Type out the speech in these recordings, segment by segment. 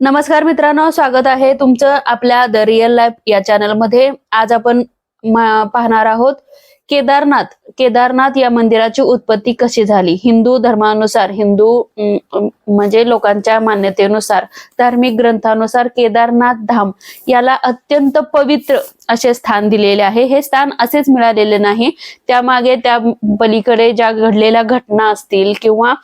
नमस्कार मित्रांनो स्वागत आहे तुमचं आपल्या द रिअल लाईफ या चॅनलमध्ये आज आपण पाहणार आहोत केदारनाथ. केदारनाथ या मंदिराची उत्पत्ती कशी झाली? हिंदू धर्मानुसार हिंदू म्हणजे लोकांच्या मान्यतेनुसार धार्मिक ग्रंथानुसार केदारनाथ धाम याला अत्यंत पवित्र असे स्थान दिलेले आहे. हे स्थान असेच मिळालेले नाही. त्यामागे त्या पलीकडे ज्या घडलेल्या घटना असतील किंवा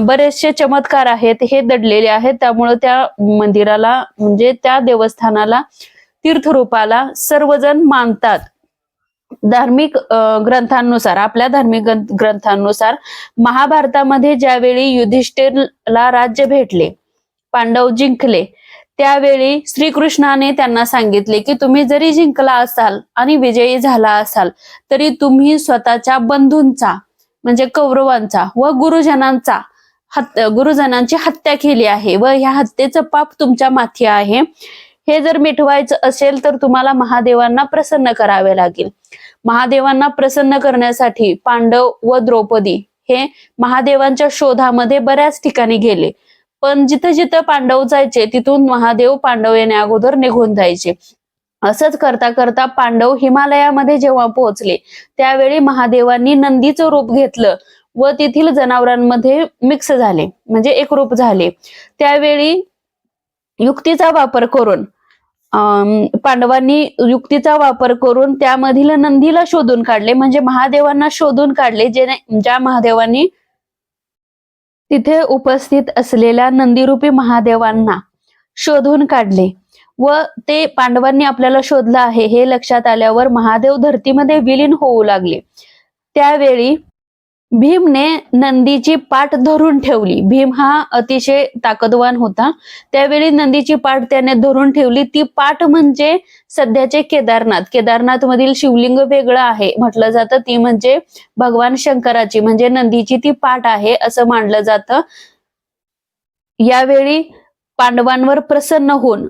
बरेचसे चमत्कार आहेत हे दडलेले आहेत. त्यामुळे त्या मंदिराला म्हणजे त्या देवस्थानाला तीर्थरूपाला सर्वजण मानतात. धार्मिक ग्रंथांनुसार आपल्या धार्मिक ग्रंथांनुसार महाभारतामध्ये ज्यावेळी युधिष्ठिरला राज्य भेटले पांडव जिंकले त्यावेळी श्रीकृष्णाने त्यांना सांगितले की तुम्ही जरी जिंकला असाल आणि विजयी झाला असाल तरी तुम्ही स्वतःच्या बंधूंचा म्हणजे कौरवांचा व गुरुजनांचा हत गुरुजनांची हत्या केली आहे. व ह्या हत्येचं पाप तुमच्या माथी आहे. हे जर मिटवायचं असेल तर तुम्हाला महादेवांना प्रसन्न करावे लागेल. महादेवांना प्रसन्न करण्यासाठी पांडव व द्रौपदी हे महादेवांच्या शोधामध्ये बऱ्याच ठिकाणी गेले. पण जिथं जिथं पांडव जायचे तिथून महादेव पांडव येण्या अगोदर निघून जायचे. असंच करता करता पांडव हिमालयामध्ये जेव्हा पोहोचले त्यावेळी महादेवांनी नंदीचं रूप घेतलं व तेथील जनावरांमध्ये मिक्स झाले म्हणजे एक रूप झाले. त्यावेळी युक्तीचा वापर करून अं, पांडवांनी युक्तीचा वापर करून त्यामधील नंदीला शोधून काढले म्हणजे महादेवांना शोधून काढले जे ज्या महादेवांनी तिथे उपस्थित असलेल्या नंदीरूपी महादेवांना शोधून काढले. व ते पांडवांनी आपल्याला शोधलं आहे. हे लक्षात आल्यावर महादेव धरतीमध्ये विलीन होऊ लागले. त्यावेळी भीमने नंदीची पाठ धरून ठेवली. भीम हा अतिशय ताकदवान होता. त्यावेळी नंदीची पाठ त्याने धरून ठेवली. ती पाठ म्हणजे सध्याचे केदारनाथ. केदारनाथ मधील शिवलिंग वेगळं आहे. म्हटलं जातं ती म्हणजे भगवान शंकराची. म्हणजे नंदीची ती पाठ आहे असं मानलं जातं. यावेळी पांडवांवर प्रसन्न होऊन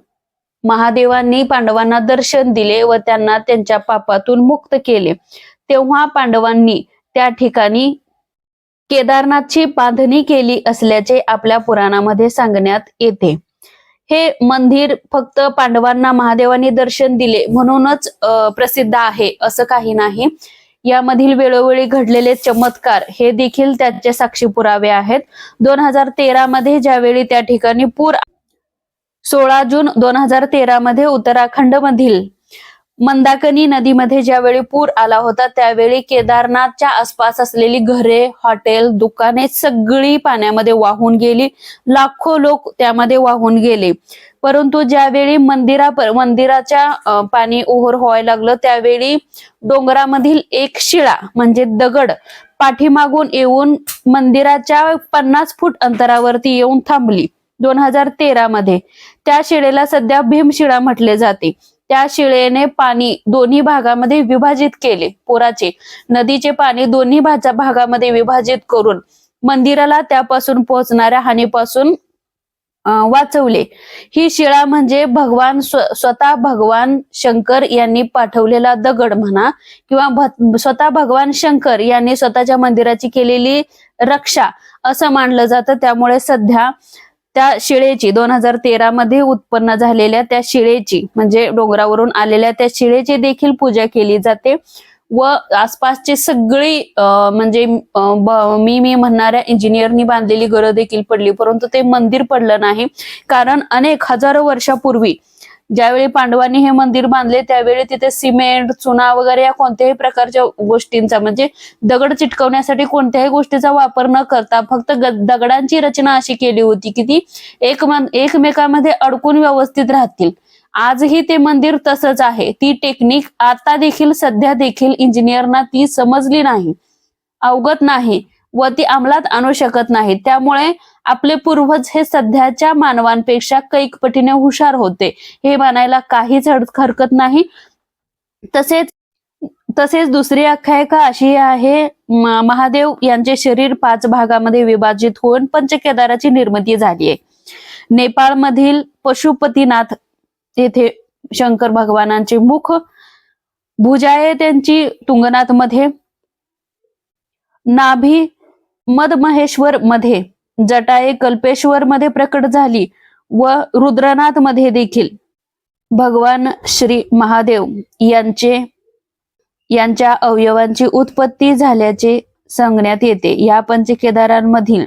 महादेवांनी पांडवांना दर्शन दिले व त्यांना त्यांच्या पापातून मुक्त केले. तेव्हा पांडवांनी त्या ठिकाणी केदारनाथची बांधणी केली असल्याचे आपल्या पुराणामध्ये सांगण्यात येते. हे मंदिर फक्त पांडवांना महादेवांनी दर्शन दिले म्हणूनच अं, प्रसिद्ध आहे असं काही नाही. यामधील वेळोवेळी घडलेले चमत्कार हे देखील त्याचे साक्षी पुरावे आहेत. दोन हजार तेरा मध्ये ज्यावेळी त्या ठिकाणी पूर सोळा जून दोन हजार तेरा मध्ये उत्तराखंड मधील मंदाकनी नदीमध्ये ज्यावेळी पूर आला होता त्यावेळी केदारनाथच्या आसपास असलेली घरे हॉटेल दुकाने सगळी पाण्यामध्ये वाहून गेली. लाखो लोक त्यामध्ये वाहून गेले. परंतु ज्यावेळी मंदिरा मंदिराच्या पाणी ओहर व्हायला लागलं त्यावेळी डोंगरामधील एक शिळा म्हणजे दगड पाठीमागून येऊन मंदिराच्या पन्नास फूट अंतरावरती येऊन थांबली. दोन हजार तेरा मध्ये. त्या शिळेला सध्या भीमशिळा म्हटले जाते. त्या शिळेने पाणी दोन्ही भागामध्ये विभाजित केले पुराचे. नदीचे पाणी दोन्ही भागामध्ये विभाजित करून मंदिराला त्यापासून पोहोचणाऱ्या हानीपासून वाचवले. ही शिळा म्हणजे भगवान स्व- स्वतः भगवान शंकर यांनी पाठवलेला दगड म्हणा किंवा स्वतः भगवान शंकर यांनी स्वतःच्या मंदिराची केलेली रक्षा असं मानलं जातं. त्यामुळे सध्या त्या शिळेची दोन हजार तेरा मध्ये उत्पन्न झालेल्या त्या शिळेची म्हणजे डोंगरावरून आलेल्या त्या शिळेची देखील पूजा केली जाते. व आसपासची सगळी म्हणजे मी मी म्हणणाऱ्या इंजिनियरनी बांधलेली घरं देखील पडली परंतु ते मंदिर पडलं नाही. कारण अनेक हजारो वर्षापूर्वी ज्यावेळी पांडवांनी हे मंदिर बांधले त्यावेळी तिथे सिमेंट चुना वगैरे या कोणत्याही प्रकारच्या गोष्टींचा म्हणजे दगड चिटकवण्यासाठी कोणत्याही गोष्टीचा वापर न करता फक्त दगडांची रचना अशी केली होती की ती एक एकमेकांमध्ये अडकून व्यवस्थित राहतील. आजही ते मंदिर तसंच आहे. ती टेक्निक आता देखील सध्या देखील इंजिनियरना ती समजली नाही. अवगत नाही. व ती अंमलात आणू शकत नाही त्यामुळे आपले पूर्वज हे सध्याच्या मानवांपेक्षा कैक पटीने हुशार होते. हे मानायला काहीच हरकत नाही. तसेच तसेच दुसरी आख्यायिका अशी आहे महादेव यांचे शरीर पाच भागामध्ये विभाजित होऊन पंचकेदाराची निर्मिती झाली आहे. नेपाळमधील पशुपतीनाथ येथे शंकर भगवानांचे मुख भुजा आहे त्यांची तुंगनाथमध्ये नाभी मदमहेश्वर मध्ये जटाये कल्पेश्वर मध्ये प्रकट झाली व रुद्रनाथमध्ये देखील. भगवान श्री महादेव यांचे यांच्या अवयवांची उत्पत्ती झाल्याचे सांगण्यात येते. या पंचकेदारांमधील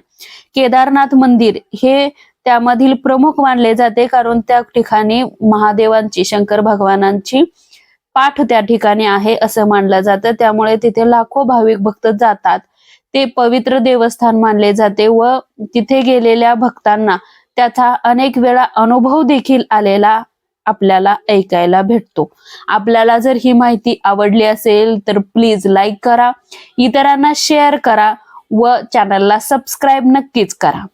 केदारनाथ मंदिर हे त्यामधील प्रमुख मानले जाते कारण त्या ठिकाणी महादेवांची शंकर भगवानांची पाठ त्या ठिकाणी आहे असं मानलं जातं. त्यामुळे तिथे लाखो भाविक भक्त जातात. ते पवित्र देवस्थान मानले जाते व तिथे गेलेल्या भक्तांना त्याचा अनेक वेळा अनुभव देखील आलेला आपल्याला ऐकायला भेटतो. आपल्याला जर ही माहिती आवडली असेल तर प्लीज लाईक करा. इतरांना शेअर करा व चॅनलला सबस्क्राईब नक्कीच करा.